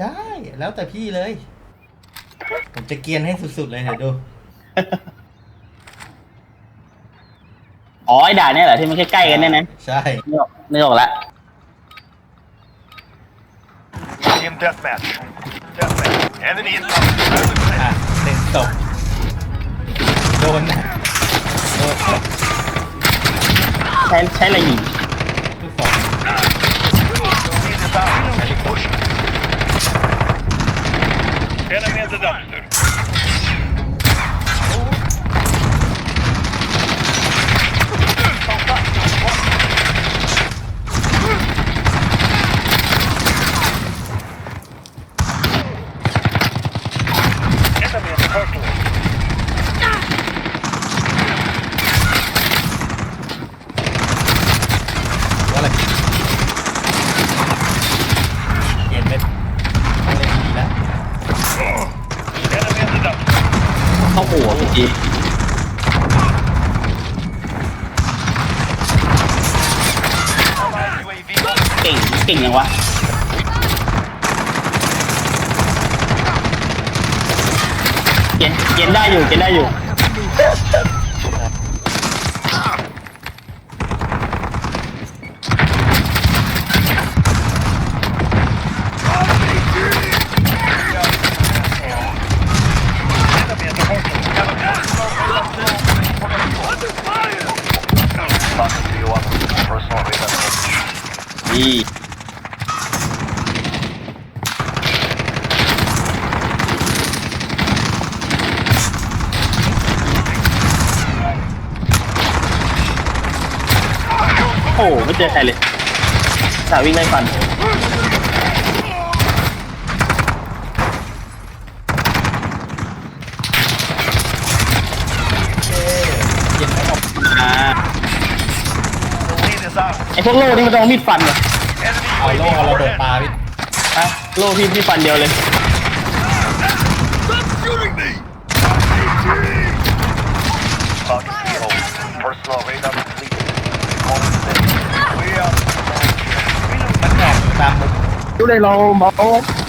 ได้แล้วแต่พี่เลย ผมจะเกรียนให้สุดๆเลยเดี๋ยวดู อ๋อไอ้ด่านเนี่ยเหรอที่มันใกล้ๆกันเนี่ยนะใช่นึกออกนึกออกละ Team deathmatch. Deathmatch. Enemy incoming. Friendly อะ fire. เล่นตกโดนนะโดน ใช้ใช้อะไรยิง Enemy at the dumpster. เข้าหัวพี่จีเก่งเก่งยังวะเย็นเย็นได้อยู่เย็นได้อยู่ นี่โอ้โหไม่เจอใครเลยสาวิ่งไล่ฟัน เกรียนไม่ออก อ่า The lead is out. ไอพวกโล่นี่มันต้องเอามีดฟันเหรอ Enemy เอาโล่ UAV เอาระเบิด overhead. ปลาพี่ฮะโล่พี่พี่ฟันเดียวเลย Talking to you. Personal radar complete. Calling in. We are มันออกตามมุมดูเลยเราเมา enemy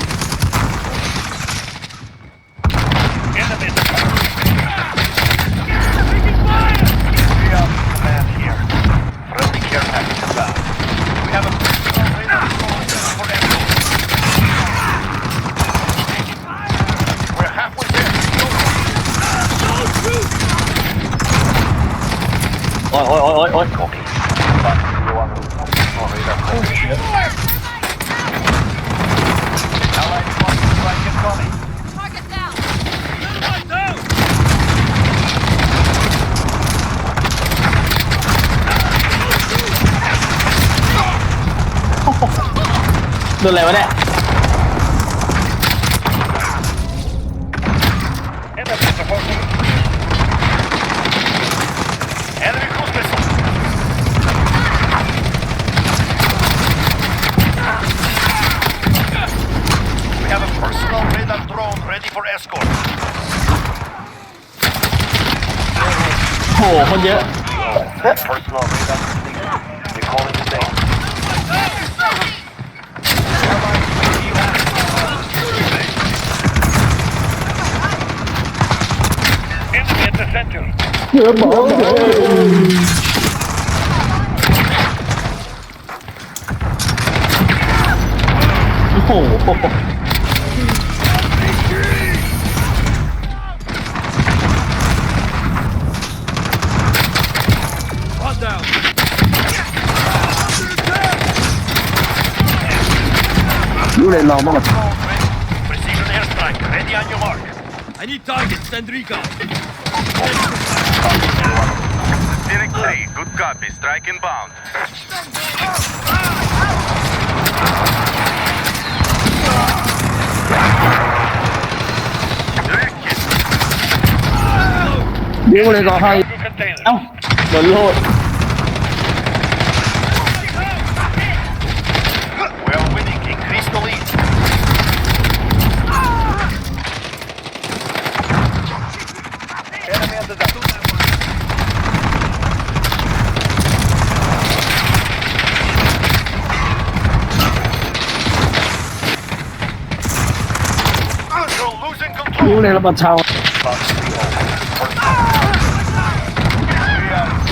โอ้ยโอ้ยโอ้ยโอ้ยโอเคโอ้ดนอะไรวะเนี่ย for escort. โอ้โหคนเยอะ Personal radar complete. Recalling the base. Enemy at the center. เยอะบอกโอ้โห 有人闹么个？Precision airstrike. ready on your mark. I need targets, Sandraka. Tenet three, good copy, striking bound. Direct 逻 Yếu này là bật sau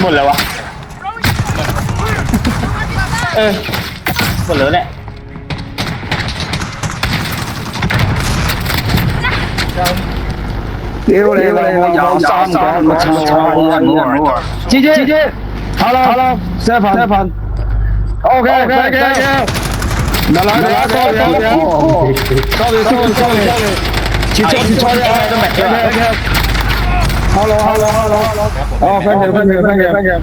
Một lầu à? Ê Một lớn đấy. Yếu này là một dạo xong có một Chị chị chị Hello. Hello. Seven Seven Ok ok ok Đó là đó là Sorry. Sorry sorry Sorry. Sorry sorry. ชิดชอบชิดชอบฮัลโหลฮัลโหลฮัลโหลอ๋อแฟนเกมแฟนเกมแฟนเกม